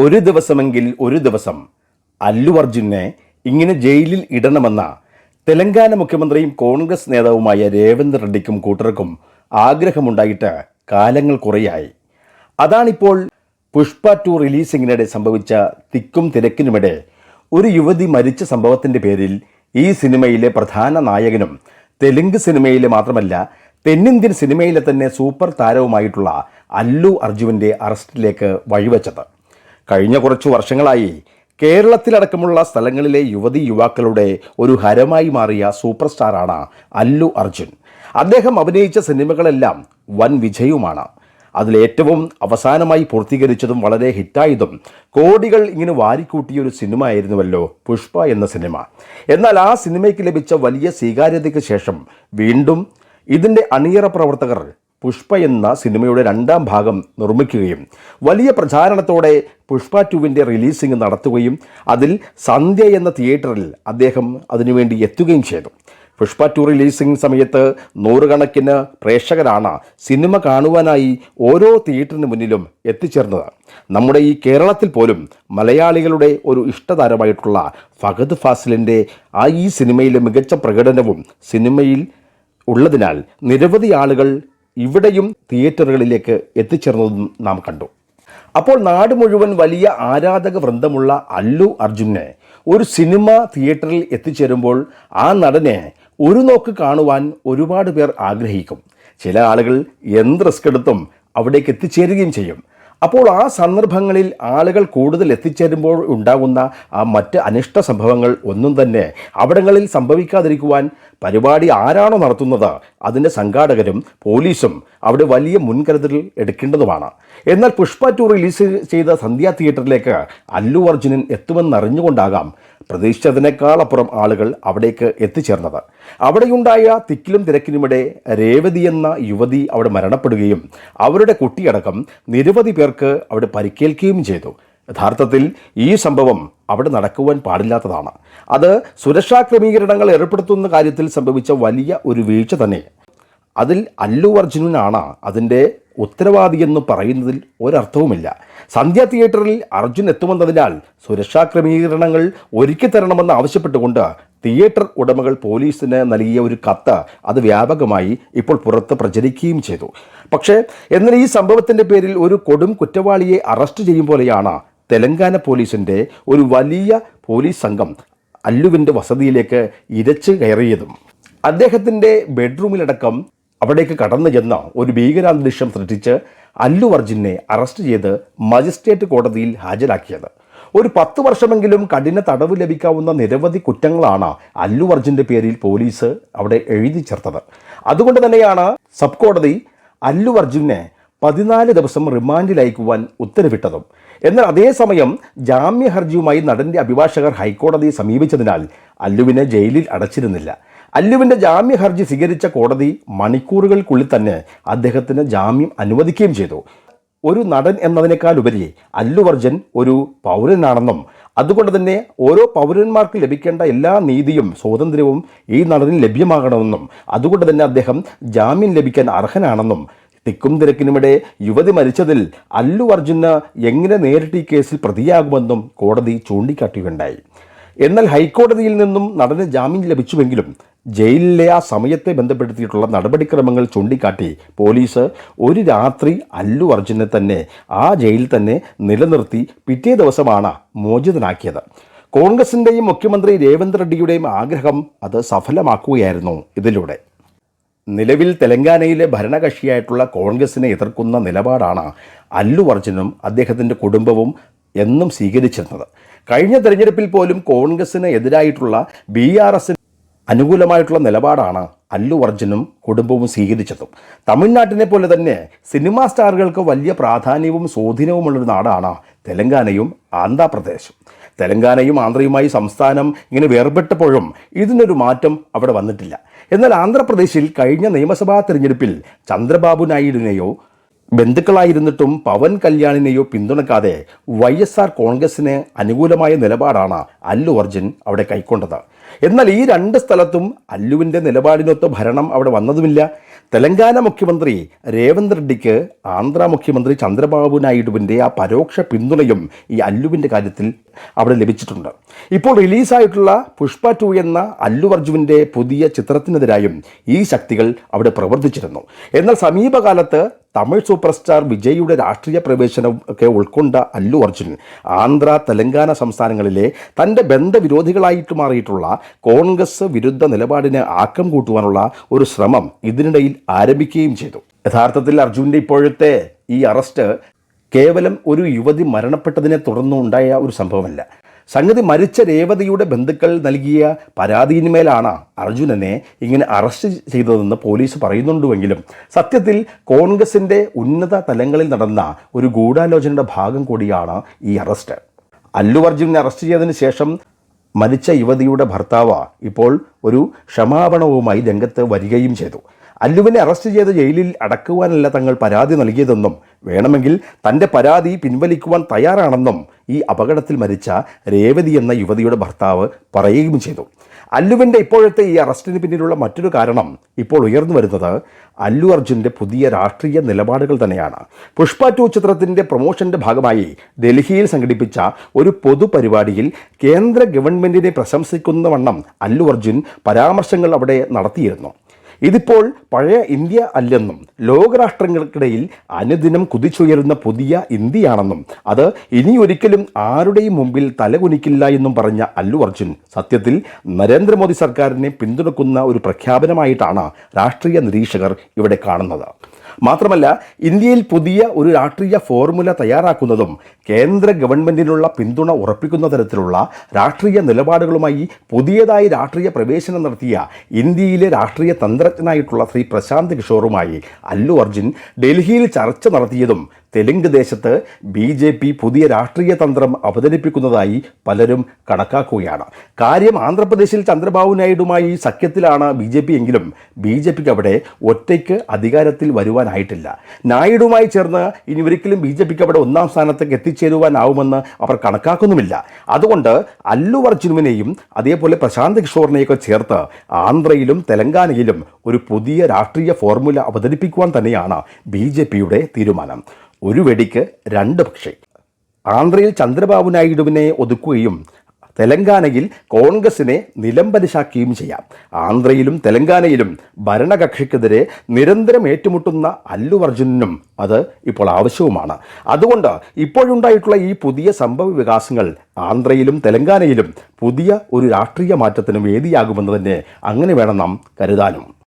ഒരു ദിവസമെങ്കിൽ ഒരു ദിവസം അല്ലു അർജുനെ ഇങ്ങനെ ജയിലിൽ ഇടണമെന്ന തെലങ്കാന മുഖ്യമന്ത്രിയും കോൺഗ്രസ് നേതാവുമായ രേവന്ത് റെഡ്ഡിക്കും കൂട്ടർക്കും ആഗ്രഹമുണ്ടായിട്ട് കാലങ്ങൾ കുറയായി. അതാണിപ്പോൾ പുഷ്പ ടു റിലീസിങ്ങിനിടെ സംഭവിച്ച തിക്കും തിരക്കിനുമിടെ ഒരു യുവതി മരിച്ച സംഭവത്തിന്റെ പേരിൽ ഈ സിനിമയിലെ പ്രധാന നായകനും തെലുങ്ക് സിനിമയിലെ മാത്രമല്ല തെന്നിന്ത്യൻ സിനിമയിലെ തന്നെ സൂപ്പർ താരവുമായിട്ടുള്ള അല്ലു അർജുവിന്റെ അറസ്റ്റിലേക്ക് വഴിവെച്ചത്. കഴിഞ്ഞ കുറച്ചു വർഷങ്ങളായി കേരളത്തിലടക്കമുള്ള സ്ഥലങ്ങളിലെ യുവതി യുവാക്കളുടെ ഒരു ഹരമായി മാറിയ സൂപ്പർ സ്റ്റാറാണ് അല്ലു അർജുൻ. അദ്ദേഹം അഭിനയിച്ച സിനിമകളെല്ലാം വൻ വിജയവുമാണ്. അതിലേറ്റവും അവസാനമായി പൂർത്തീകരിച്ചതും വളരെ ഹിറ്റായതും കോടികൾ ഇങ്ങനെ വാരിക്കൂട്ടിയ ഒരു സിനിമ ആയിരുന്നുവല്ലോ പുഷ്പ എന്ന സിനിമ. എന്നാൽ ആ സിനിമയ്ക്ക് ലഭിച്ച വലിയ സ്വീകാര്യതയ്ക്ക് ശേഷം വീണ്ടും ഇതിന്റെ അണിയറ പ്രവർത്തകർ പുഷ്പ എന്ന സിനിമയുടെ രണ്ടാം ഭാഗം നിർമ്മിക്കുകയും വലിയ പ്രചാരണത്തോടെ പുഷ്പ ടുവിന്റെ റിലീസിംഗ് നടത്തുകയും അതിൽ സന്ധ്യ എന്ന തിയേറ്ററിൽ അദ്ദേഹം അതിനുവേണ്ടി എത്തുകയും ചെയ്തു. പുഷ്പ ടു റിലീസിംഗ് സമയത്ത് നൂറുകണക്കിന് പ്രേക്ഷകരാണ് സിനിമ കാണുവാനായി ഓരോ തിയേറ്ററിന് മുന്നിലും എത്തിച്ചേർന്നത്. നമ്മുടെ ഈ കേരളത്തിൽ പോലും മലയാളികളുടെ ഒരു ഇഷ്ടതാരമായിട്ടുള്ള ഫഹദ് ഫാസിലിന്റെ ആ ഈ സിനിമയിലെ മികച്ച പ്രകടനവും സിനിമയിൽ ഉള്ളതിനാൽ നിരവധി ആളുകൾ ഇവിടെയും തിയേറ്ററുകളിലേക്ക് എത്തിച്ചേർന്നതും നാം കണ്ടു. അപ്പോൾ നാട് മുഴുവൻ വലിയ ആരാധക വൃന്ദമുള്ള അല്ലു അർജുനെ ഒരു സിനിമ തിയേറ്ററിൽ എത്തിച്ചേരുമ്പോൾ ആ നടനെ ഒരു നോക്ക് കാണുവാൻ ഒരുപാട് പേർ ആഗ്രഹിക്കും. ചില ആളുകൾ എന്ത് റിസ്ക് എടുത്തും അവിടേക്ക് എത്തിച്ചേരുകയും ചെയ്യും. അപ്പോൾ ആ സന്ദർഭങ്ങളിൽ ആളുകൾ കൂടുതൽ എത്തിച്ചേരുമ്പോൾ ഉണ്ടാകുന്ന ആ മറ്റ് അനിഷ്ട സംഭവങ്ങൾ ഒന്നും തന്നെ അവിടങ്ങളിൽ സംഭവിക്കാതിരിക്കുവാൻ പരിപാടി ആരാണോ നടത്തുന്നത് അതിന്റെ സംഘാടകരും പോലീസും അവിടെ വലിയ മുൻകരുതൽ എടുക്കേണ്ടതുമാണ്. എന്നാൽ പുഷ്പ ടു റിലീസ് ചെയ്ത സന്ധ്യ തിയേറ്ററിലേക്ക് അല്ലു അർജുനൻ എത്തുമെന്നറിഞ്ഞുകൊണ്ടാകാം പ്രതീക്ഷിച്ചതിനേക്കാൾ അപ്പുറം ആളുകൾ അവിടേക്ക് എത്തിച്ചേർന്നത്. അവിടെയുണ്ടായ തിക്കിലും തിരക്കിനുമിടെ രേവതി എന്ന യുവതി അവിടെ മരണപ്പെടുകയും അവരുടെ കുട്ടിയടക്കം നിരവധി പേർക്ക് അവിടെ പരിക്കേൽക്കുകയും ചെയ്തു. യഥാർത്ഥത്തിൽ ഈ സംഭവം അവിടെ നടക്കുവാൻ പാടില്ലാത്തതാണ്. അത് സുരക്ഷാ ക്രമീകരണങ്ങൾ ഏർപ്പെടുത്തുന്ന കാര്യത്തിൽ സംഭവിച്ച വലിയ ഒരു വീഴ്ച തന്നെ. അതിൽ അല്ലു അർജുനനാണ് അതിന്റെ ഉത്തരവാദി എന്ന് പറയുന്നതിൽ ഒരർത്ഥവുമില്ല. സന്ധ്യ തിയേറ്ററിൽ അർജുൻ എത്തുമെന്നതിനാൽ സുരക്ഷാ ക്രമീകരണങ്ങൾ ഒരുക്കി തരണമെന്ന് ആവശ്യപ്പെട്ടുകൊണ്ട് തിയേറ്റർ ഉടമകൾ പോലീസിന് നൽകിയ ഒരു കത്ത് അത് വ്യാപകമായി ഇപ്പോൾ പുറത്ത് പ്രചരിക്കുകയും ചെയ്തു. പക്ഷേ എന്നാൽ ഈ സംഭവത്തിന്റെ പേരിൽ ഒരു കൊടും കുറ്റവാളിയെ അറസ്റ്റ് ചെയ്യും പോലെയാണ് തെലങ്കാന പോലീസിന്റെ ഒരു വലിയ പോലീസ് സംഘം അല്ലുവിന്റെ വസതിയിലേക്ക് ഇരച്ച് കയറിയതും. അദ്ദേഹത്തിന്റെ ബെഡ്റൂമിലടക്കം അവിടേക്ക് കടന്നു ചെന്ന ഒരു ഭീകരാന്തരീക്ഷം സൃഷ്ടിച്ച് അല്ലു അർജുനെ അറസ്റ്റ് ചെയ്ത് മജിസ്ട്രേറ്റ് കോടതിയിൽ ഹാജരാക്കിയത്. ഒരു പത്ത് വർഷമെങ്കിലും കഠിന തടവ് ലഭിക്കാവുന്ന നിരവധി കുറ്റങ്ങളാണ് അല്ലു അർജുന്റെ പേരിൽ പോലീസ് അവിടെ എഴുതി ചേർത്തത്. അതുകൊണ്ട് തന്നെയാണ് സബ് കോടതി അല്ലു അർജുനെ പതിനാല് ദിവസം റിമാൻഡിൽ അയക്കുവാൻ ഉത്തരവിട്ടതും. എന്നാൽ അതേസമയം ജാമ്യ ഹർജിയുമായി നടന്റെ അഭിഭാഷകർ ഹൈക്കോടതിയെ സമീപിച്ചതിനാൽ അല്ലുവിനെ ജയിലിൽ അടച്ചിരുന്നില്ല. അല്ലുവിന്റെ ജാമ്യ ഹർജി സ്വീകരിച്ച കോടതി മണിക്കൂറുകൾക്കുള്ളിൽ തന്നെ അദ്ദേഹത്തിന് ജാമ്യം അനുവദിക്കുകയും ചെയ്തു. ഒരു നടൻ എന്നതിനേക്കാൾ ഉപരി അല്ലു അർജുൻ ഒരു പൗരനാണെന്നും അതുകൊണ്ട് തന്നെ ഓരോ പൗരന്മാർക്ക് ലഭിക്കേണ്ട എല്ലാ നീതിയും സ്വാതന്ത്ര്യവും ഈ നടനിൽ ലഭ്യമാകണമെന്നും അതുകൊണ്ട് തന്നെ അദ്ദേഹം ജാമ്യം ലഭിക്കാൻ അർഹനാണെന്നും തിക്കും തിരക്കിനുമിടെ യുവതി മരിച്ചതിൽ അല്ലു അർജുന് എങ്ങനെ നേരിട്ട് ഈ കേസിൽ പ്രതിയാകുമെന്നും കോടതി ചൂണ്ടിക്കാട്ടുകയുണ്ടായി എന്നാൽ ഹൈക്കോടതിയിൽ നിന്നും നടന് ജാമ്യം ലഭിച്ചുവെങ്കിലും ജയിലിലെ ആ സമയത്തെ ബന്ധപ്പെടുത്തിയിട്ടുള്ള നടപടിക്രമങ്ങൾ ചൂണ്ടിക്കാട്ടി പോലീസ് ഒരു രാത്രി അല്ലു അർജുനെ തന്നെ ആ ജയിലിൽ തന്നെ നിലനിർത്തി പിറ്റേ ദിവസമാണ് മോചിതനാക്കിയത്. കോൺഗ്രസിന്റെയും മുഖ്യമന്ത്രി രേവന്ത് റെഡ്ഡിയുടെയും ആഗ്രഹം അത് സഫലമാക്കുകയായിരുന്നു ഇതിലൂടെ. നിലവിൽ തെലങ്കാനയിലെ ഭരണകക്ഷിയായിട്ടുള്ള കോൺഗ്രസിനെ എതിർക്കുന്ന നിലപാടാണ് അല്ലു അർജുനും അദ്ദേഹത്തിന്റെ കുടുംബവും എന്നും സ്വീകരിച്ചിരുന്നത്. കഴിഞ്ഞ തെരഞ്ഞെടുപ്പിൽ പോലും കോൺഗ്രസിന് എതിരായിട്ടുള്ള ബി ആർ അനുകൂലമായിട്ടുള്ള നിലപാടാണ് അല്ലു അർജുനും കുടുംബവും സ്വീകരിച്ചതും. തമിഴ്നാട്ടിനെ പോലെ തന്നെ സിനിമാ സ്റ്റാറുകൾക്ക് വലിയ പ്രാധാന്യവും സ്വാധീനവുമുള്ളൊരു നാടാണ് തെലങ്കാനയും ആന്ധ്രാപ്രദേശും. തെലങ്കാനയും ആന്ധ്രയുമായി സംസ്ഥാനം ഇങ്ങനെ വേർപെട്ടപ്പോഴും ഇതിനൊരു മാറ്റം അവിടെ വന്നിട്ടില്ല. എന്നാൽ ആന്ധ്രാപ്രദേശിൽ കഴിഞ്ഞ നിയമസഭാ തിരഞ്ഞെടുപ്പിൽ ചന്ദ്രബാബു നായിഡുവിനെയോ ബന്ധുക്കളായിരുന്നിട്ടും പവൻ കല്യാണിനെയോ പിന്തുണക്കാതെ വൈ എസ് ആർ കോൺഗ്രസിന് അനുകൂലമായ നിലപാടാണ് അല്ലു അർജുൻ അവിടെ കൈക്കൊണ്ടത്. എന്നാൽ ഈ രണ്ട് സ്ഥലത്തും അല്ലുവിന്റെ നിലപാടിനൊത്ത് ഭരണം അവിടെ വന്നതുമില്ല. തെലങ്കാന മുഖ്യമന്ത്രി രേവന്ത് റെഡ്ഡിക്ക് ആന്ധ്ര മുഖ്യമന്ത്രി ചന്ദ്രബാബു നായിഡുവിന്റെ ആ പരോക്ഷ പിന്തുണയും ഈ അല്ലുവിന്റെ കാര്യത്തിൽ അവിടെ ലഭിച്ചിട്ടുണ്ട്. ഇപ്പോൾ റിലീസായിട്ടുള്ള പുഷ്പ ടു എന്ന അല്ലു അർജുവിന്റെ പുതിയ ചിത്രത്തിനെതിരായും ഈ ശക്തികൾ അവിടെ പ്രവർത്തിച്ചിരുന്നു. എന്നാൽ സമീപകാലത്ത് തമിഴ് സൂപ്പർ സ്റ്റാർ വിജയുടെ രാഷ്ട്രീയ പ്രവേശനം ഒക്കെ ഉൾക്കൊണ്ട അല്ലു അർജുൻ ആന്ധ്ര തെലങ്കാന സംസ്ഥാനങ്ങളിലെ തന്റെ ബന്ധവിരോധികളായിട്ട് മാറിയിട്ടുള്ള കോൺഗ്രസ് വിരുദ്ധ നിലപാടിന് ആക്കം കൂട്ടുവാനുള്ള ഒരു ശ്രമം ഇതിനിടയിൽ ആരംഭിക്കുകയും ചെയ്തു. യഥാർത്ഥത്തിൽ അർജുന്റെ ഇപ്പോഴത്തെ ഈ അറസ്റ്റ് കേവലം ഒരു യുവതി മരണപ്പെട്ടതിനെ തുടർന്നുണ്ടായ ഒരു സംഭവമല്ല. സംഗതി മരിച്ച രേവതിയുടെ ബന്ധുക്കൾ നൽകിയ പരാതിയിന്മേലാണ് അർജുനനെ ഇങ്ങനെ അറസ്റ്റ് ചെയ്തതെന്ന് പോലീസ് പറയുന്നുണ്ടുവെങ്കിലും സത്യത്തിൽ കോൺഗ്രസിന്റെ ഉന്നത തലങ്ങളിൽ നടന്ന ഒരു ഗൂഢാലോചനയുടെ ഭാഗം കൂടിയാണ് ഈ അറസ്റ്റ്. അല്ലു അർജുനെ അറസ്റ്റ് ചെയ്തതിന് ശേഷം മരിച്ച യുവതിയുടെ ഭർത്താവ് ഇപ്പോൾ ഒരു ക്ഷമാപണവുമായി രംഗത്ത് വരികയും ചെയ്തു. അല്ലുവിനെ അറസ്റ്റ് ചെയ്ത ജയിലിൽ അടക്കുവാനല്ല തങ്ങൾ പരാതി നൽകിയതെന്നും വേണമെങ്കിൽ തന്റെ പരാതി പിൻവലിക്കുവാൻ തയ്യാറാണെന്നും ഈ അപകടത്തിൽ മരിച്ച രേവതി എന്ന യുവതിയുടെ ഭർത്താവ് പറയുകയും ചെയ്തു. അല്ലുവിന്റെ ഇപ്പോഴത്തെ ഈ അറസ്റ്റിന് പിന്നിലുള്ള മറ്റൊരു കാരണം ഇപ്പോൾ ഉയർന്നു വരുന്നത് അല്ലു അർജുന്റെ പുതിയ രാഷ്ട്രീയ നിലപാടുകൾ തന്നെയാണ്. പുഷ്പ ടു ചിത്രത്തിന്റെ പ്രൊമോഷന്റെ ഭാഗമായി ഡൽഹിയിൽ സംഘടിപ്പിച്ച ഒരു പൊതുപരിപാടിയിൽ കേന്ദ്ര ഗവൺമെന്റിനെ പ്രശംസിക്കുന്ന വണ്ണം അല്ലു അർജുൻ പരാമർശങ്ങൾ അവിടെ നടത്തിയിരുന്നു. ഇതിപ്പോൾ പഴയ ഇന്ത്യ അല്ലെന്നും ലോകരാഷ്ട്രങ്ങൾക്കിടയിൽ അനുദിനം കുതിച്ചുയരുന്ന പുതിയ ഇന്ത്യയാണെന്നും അത് ഇനിയൊരിക്കലും ആരുടെയും മുമ്പിൽ തലകുനിക്കില്ല എന്നും പറഞ്ഞ അല്ലു അർജുൻ സത്യത്തിൽ നരേന്ദ്രമോദി സർക്കാരിനെ പിന്തുണക്കുന്ന ഒരു പ്രഖ്യാപനമായിട്ടാണ് രാഷ്ട്രീയ നിരീക്ഷകർ ഇവിടെ കാണുന്നത്. മാത്രമല്ല ഇന്ത്യയിൽ പുതിയ ഒരു രാഷ്ട്രീയ ഫോർമുല തയ്യാറാക്കുന്നതും കേന്ദ്ര ഗവൺമെന്റിനുള്ള പിന്തുണ ഉറപ്പിക്കുന്ന തരത്തിലുള്ള രാഷ്ട്രീയ നിലപാടുകളുമായി പുതിയതായി രാഷ്ട്രീയ പ്രവേശനം നടത്തിയ ഇന്ത്യയിലെ രാഷ്ട്രീയ തന്ത്രജ്ഞനായിട്ടുള്ള ശ്രീ പ്രശാന്ത് കിഷോറുമായി അല്ലു അർജുൻ ഡൽഹിയിൽ ചർച്ച നടത്തിയതും തെലുങ്ക് ദേശത്ത് ബി ജെ പി പുതിയ രാഷ്ട്രീയ തന്ത്രം അവതരിപ്പിക്കുന്നതായി പലരും കണക്കാക്കുകയാണ്. കാര്യം ആന്ധ്രാപ്രദേശിൽ ചന്ദ്രബാബു നായിഡുമായി സഖ്യത്തിലാണ് ബി ജെ പി എങ്കിലും ബി ജെ പിക്ക് അവിടെ ഒറ്റയ്ക്ക് അധികാരത്തിൽ വരുവാനായിട്ടില്ല. നായിഡുമായി ചേർന്ന് ഇനി ഒരിക്കലും ബി ജെ പിക്ക് അവിടെ ഒന്നാം സ്ഥാനത്തേക്ക് എത്തിച്ചേരുവാനാവുമെന്ന് അവർ കണക്കാക്കുന്നുമില്ല. അതുകൊണ്ട് അല്ലു അർജുനുവിനെയും അതേപോലെ പ്രശാന്ത് കിഷോറിനെയൊക്കെ ചേർത്ത് ആന്ധ്രയിലും തെലങ്കാനയിലും ഒരു പുതിയ രാഷ്ട്രീയ ഫോർമുല അവതരിപ്പിക്കുവാൻ തന്നെയാണ് ബി ജെ പിയുടെ തീരുമാനം. ഒരു വെടിക്ക് രണ്ട് പക്ഷേ. ആന്ധ്രയിൽ ചന്ദ്രബാബു നായിഡുവിനെ ഒതുക്കുകയും തെലങ്കാനയിൽ കോൺഗ്രസിനെ നിലംപരിശാക്കുകയും ചെയ്യാം. ആന്ധ്രയിലും തെലങ്കാനയിലും ഭരണകക്ഷിക്കെതിരെ നിരന്തരം ഏറ്റുമുട്ടുന്ന അല്ലു അർജുനനും അത് ഇപ്പോൾ ആവശ്യവുമാണ്. അതുകൊണ്ട് ഇപ്പോഴുണ്ടായിട്ടുള്ള ഈ പുതിയ സംഭവ വികാസങ്ങൾ ആന്ധ്രയിലും തെലങ്കാനയിലും പുതിയ ഒരു രാഷ്ട്രീയ മാറ്റത്തിന് വേദിയാകുമെന്ന് തന്നെ അങ്ങനെ വേണം നാം കരുതാനും.